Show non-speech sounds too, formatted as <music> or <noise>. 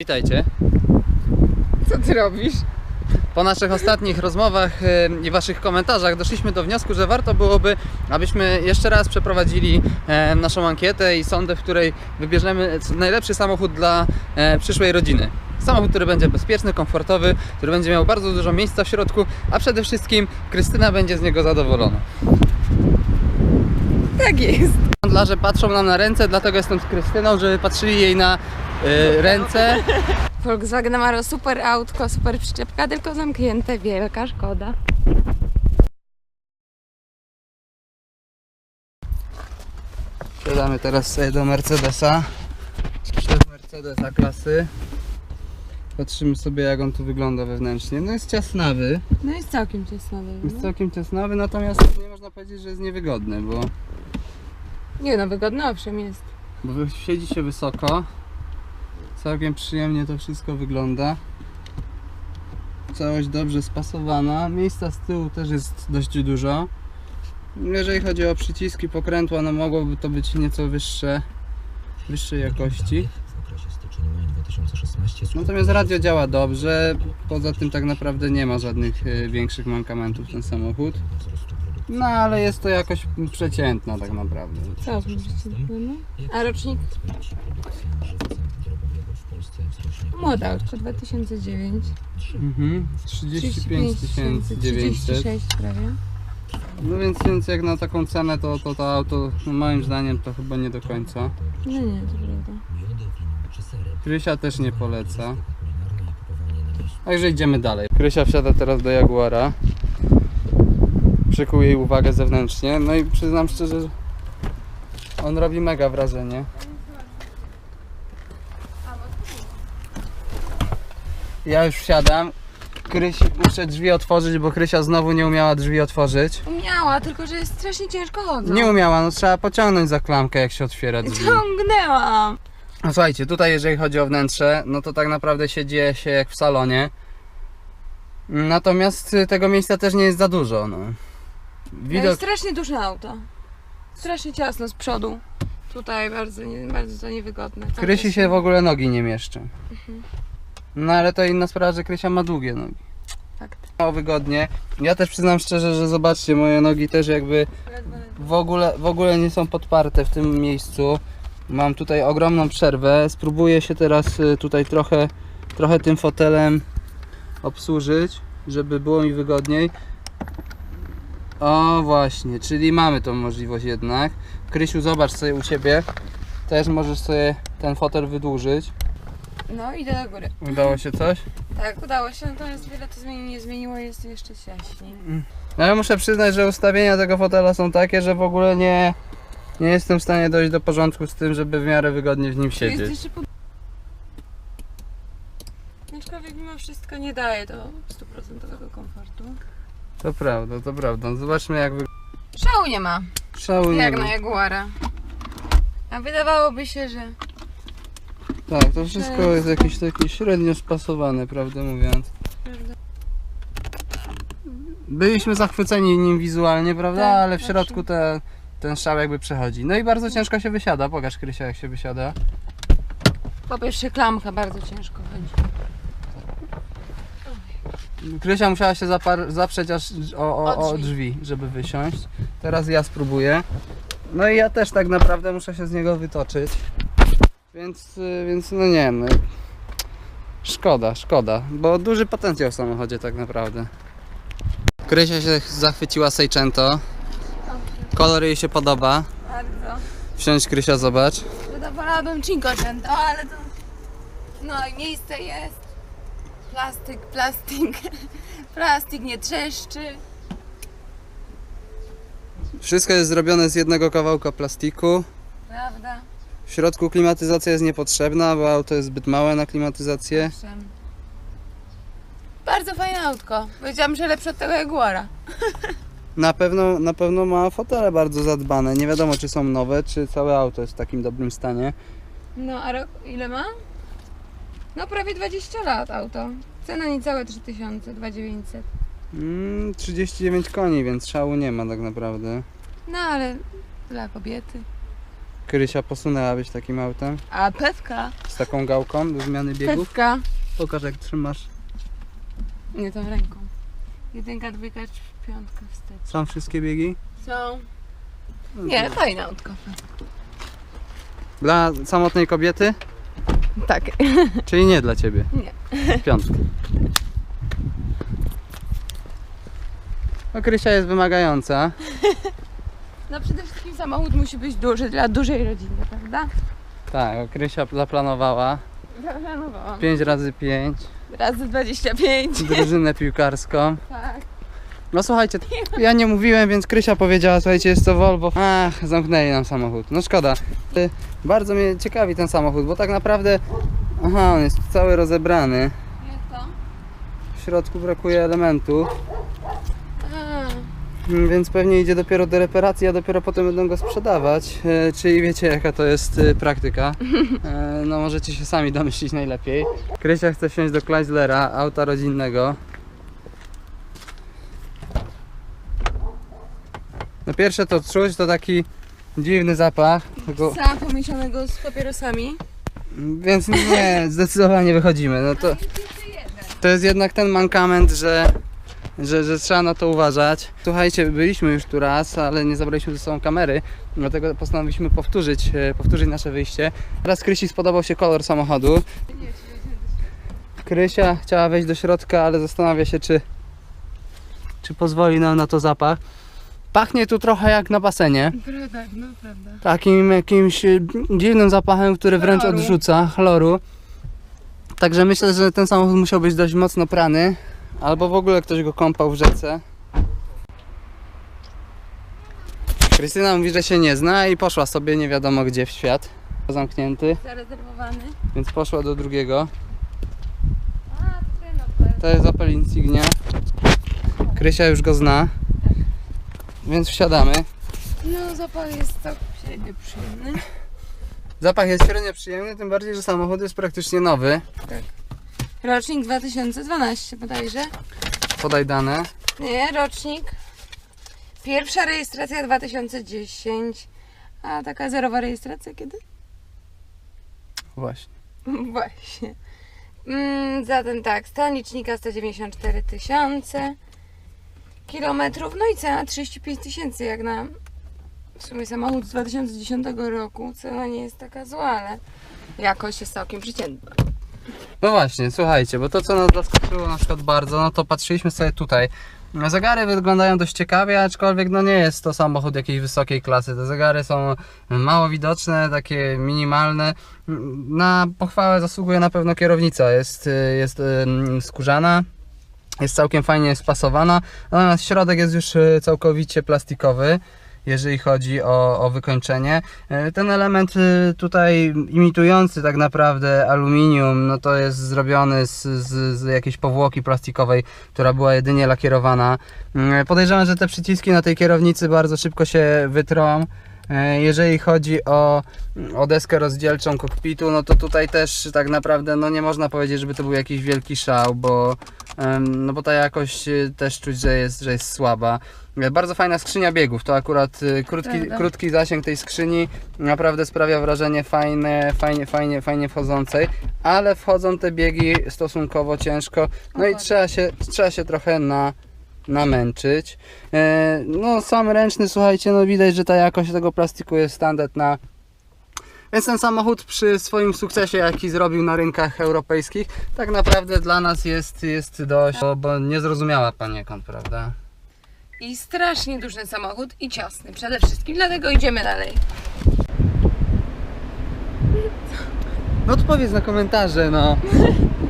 Witajcie. Co ty robisz? Po naszych ostatnich rozmowach i waszych komentarzach doszliśmy do wniosku, że warto byłoby, abyśmy jeszcze raz przeprowadzili naszą ankietę i sądę, w której wybierzemy najlepszy samochód dla e, przyszłej rodziny. Samochód, który będzie bezpieczny, komfortowy, który będzie miał bardzo dużo miejsca w środku, a przede wszystkim Krystyna będzie z niego zadowolona. Tak jest. Handlarze patrzą nam na ręce, dlatego jestem z Krystyną, żeby patrzyli jej na e, ręce. Volkswagen Amaro super autko, super przyczepka, tylko zamknięte, wielka szkoda. Siadamy teraz sobie do Mercedesa. Jest Mercedesa klasy. Patrzymy sobie jak on tu wygląda wewnętrznie. No jest ciasnawy, No jest całkiem ciasno. jest całkiem ciasnawy, natomiast nie można powiedzieć, że jest niewygodny, bo, Nie no, wygodny owszem jest. bo wy- siedzi się wysoko. Całkiem przyjemnie to wszystko wygląda. Całość dobrze spasowana. Miejsca z tyłu też jest dość dużo. Jeżeli chodzi o przyciski pokrętła, no mogłoby to być nieco wyższe, wyższej jakości. W okresie styczeń-maj 2016 Natomiast radio działa dobrze, poza tym tak naprawdę nie ma żadnych e, większych mankamentów ten samochód. No ale jest to jakoś przeciętna tak naprawdę. Co no? A rocznik? Młoda autko, 2009. Mhm. 35 900. 36 prawie. No więc, więc jak na taką cenę to to, to auto no moim zdaniem to chyba nie do końca. No nie, to prawda. Krysia też nie poleca. Także idziemy dalej. Krysia wsiada teraz do Jaguara. Przykuł jej uwagę zewnętrznie. No i przyznam szczerze, że on robi mega wrażenie. Ja już wsiadam. Kryś, muszę drzwi otworzyć, bo Krysia znowu nie umiała drzwi otworzyć. Umiała, tylko że jest strasznie ciężko chodzą. Nie umiała, no trzeba pociągnąć za klamkę jak się otwiera drzwi. Ciągnęłam. No słuchajcie, tutaj jeżeli chodzi o wnętrze, no to tak naprawdę się dzieje się jak w salonie. Natomiast tego miejsca też nie jest za dużo. No. Widok... Widok. Strasznie duże auto. Strasznie ciasno z przodu. Tutaj bardzo, bardzo to niewygodne. Tam Krysi się w ogóle nogi nie mieszczą. No ale to inna sprawa, że Krysia ma długie nogi. Fakt. Mało wygodnie. Ja też przyznam szczerze, że zobaczcie, moje nogi też jakby w ogóle, w ogóle nie są podparte w tym miejscu. Mam tutaj ogromną przerwę. Spróbuję się teraz y, tutaj trochę, trochę tym fotelem obsłużyć, żeby było mi wygodniej. O właśnie, czyli mamy tą możliwość jednak. Krysiu, zobacz sobie u Ciebie. Też możesz sobie ten fotel wydłużyć. No idę do góry. Udało się coś? Tak, udało się, natomiast wiele to zmieni, nie zmieniło, jest jeszcze ciaśniej. No ale muszę przyznać, że ustawienia tego fotela są takie, że w ogóle nie, nie jestem w stanie dojść do porządku z tym, żeby w miarę wygodnie w nim Tu jest siedzieć. jeszcze pod... Aczkolwiek mimo wszystko nie daje to stuprocentowego komfortu. To prawda, to prawda. Zobaczmy jak wygląda. Szału nie ma, Szału nie jak ma. na Jaguara. A wydawałoby się, że... Tak, to wszystko jest jakieś takie średnio spasowane, prawdę mówiąc. Prawda? Byliśmy zachwyceni nim wizualnie, prawda? Tak, Ale w tak. środku te, ten szał jakby przechodzi. No i bardzo ciężko się wysiada. Pokaż Krysia jak się wysiada. Po pierwsze klamka bardzo ciężko chodzi. Krysia musiała się zapar- zaprzeć aż o, o, O drzwi. żeby wysiąść. Teraz ja spróbuję. No i ja też tak naprawdę muszę się z niego wytoczyć. Więc, y, więc no nie wiem. no, Szkoda, szkoda, bo duży potencjał w samochodzie tak naprawdę. Krysia się zachwyciła Seicento. Kolor jej się podoba. Bardzo. Wsiądź Krysia, zobacz. Zadowolałabym Cinquecento, ale to... No i miejsce jest. Plastik, plastik. <laughs> Plastik nie trzeszczy. Wszystko jest zrobione z jednego kawałka plastiku. Prawda? W środku klimatyzacja jest niepotrzebna, bo auto jest zbyt małe na klimatyzację. Owszem. Bardzo fajne autko. Powiedziałam, że lepsze od tego Jaguara. <laughs> Na pewno, na pewno ma fotele bardzo zadbane. Nie wiadomo, czy są nowe, czy całe auto jest w takim dobrym stanie. No a rok ile ma? No prawie 20 lat auto. Cena niecałe 3000, 2900. Mm, 39 koni, więc szału nie ma tak naprawdę. No ale dla kobiety. Krysia posunęłabyś takim autem A pewka? z taką gałką do zmiany biegów. Pewka. Pokaż jak trzymasz. Nie tą ręką. Jedynka, dwójka, piątka wstecz. Są wszystkie biegi? Są. Nie, fajne autko. Dla samotnej kobiety? Tak. Czyli nie dla ciebie? Nie. Piątka. No Krysia jest wymagająca. No przede wszystkim samochód musi być duży dla dużej rodziny, prawda? Tak, Krysia zaplanowała Zaplanowałam. 5 razy 5 Razy 25. drużynę piłkarską. Tak. No słuchajcie, <laughs> ja nie mówiłem, więc Krysia powiedziała, słuchajcie, jest to Volvo. Ach, zamknęli nam samochód. No szkoda. Y, Bardzo mnie ciekawi ten samochód, bo tak naprawdę, aha, on jest cały rozebrany. Jak to? W środku brakuje elementu, mm, więc pewnie idzie dopiero do reparacji, a dopiero potem będą go sprzedawać. E, Czyli wiecie, jaka to jest y, praktyka. <laughs> No możecie się sami domyślić najlepiej. Krysia chce wsiąść do Chryslera, auta rodzinnego. No pierwsze to czuć, to taki dziwny zapach, tego, Psa pomieszanego z papierosami. więc nie, zdecydowanie wychodzimy. No to, to jest jednak ten mankament, że, że, że trzeba na to uważać. Słuchajcie, byliśmy już tu raz, ale nie zabraliśmy ze sobą kamery, dlatego postanowiliśmy powtórzyć, e, powtórzyć nasze wyjście. Teraz Krysi spodobał się kolor samochodu. Krysia chciała wejść do środka, ale zastanawia się, czy, czy pozwoli nam na to zapach. Pachnie tu trochę jak na basenie. Prawda, no prawda. Takim jakimś dziwnym zapachem, który wręcz Chloru. odrzuca chloru. Także myślę, że ten samochód musiał być dość mocno prany. Albo w ogóle ktoś go kąpał w rzece. Krystyna mówi, że się nie zna i poszła sobie nie wiadomo gdzie w świat. Zamknięty, Zarezerwowany. więc poszła do drugiego. A. To jest Opel Insignia. Krysia już go zna. Więc wsiadamy. No, zapach jest całkiem przyjemny. Zapach jest średnio przyjemny, tym bardziej, że samochód jest praktycznie nowy. Rocznik 2012 bodajże. Podaj dane. Nie, rocznik. Pierwsza rejestracja 2010. A taka zerowa rejestracja kiedy? Właśnie. <laughs> Właśnie. Mm, zatem tak, stan licznika 194 tysiące kilometrów, no i cena 35 tysięcy, jak na w sumie samochód z 2010 roku. Cena nie jest taka zła, ale jakość jest całkiem przeciętna. No właśnie, słuchajcie, bo to co nas zaskoczyło na przykład bardzo, no to patrzyliśmy sobie tutaj. Zegary wyglądają dość ciekawie, aczkolwiek no nie jest to samochód jakiejś wysokiej klasy. Te zegary są mało widoczne, takie minimalne. Na pochwałę zasługuje na pewno kierownica. Jest, jest skórzana, jest całkiem fajnie spasowana, natomiast środek jest już e, całkowicie plastikowy. Jeżeli chodzi o, o wykończenie, E, ten element e, tutaj imitujący tak naprawdę aluminium, no to jest zrobiony z, z, z jakiejś powłoki plastikowej, która była jedynie lakierowana. Mm, Podejrzewam, że te przyciski na tej kierownicy bardzo szybko się wytrą. E, Jeżeli chodzi o, o deskę rozdzielczą kokpitu, no to tutaj też tak naprawdę no nie można powiedzieć, żeby to był jakiś wielki szał, bo, no bo ta jakość e, też czuć, że jest, że jest słaba. E, Bardzo fajna skrzynia biegów, to akurat krótki, Prawda. krótki zasięg tej skrzyni naprawdę sprawia wrażenie fajne, fajnie, fajnie, fajnie wchodzącej, ale wchodzą te biegi stosunkowo ciężko, no i trzeba się, trzeba się trochę na, namęczyć. E, no sam ręczny, słuchajcie, no widać, że ta jakość tego plastiku jest standardna. Więc ten samochód przy swoim sukcesie, jaki zrobił na rynkach europejskich, tak naprawdę dla nas jest, jest dość, bo, bo niezrozumiała poniekąd, prawda? I strasznie duży samochód i ciasny przede wszystkim, dlatego idziemy dalej. No odpowiedz na komentarze, no. <laughs>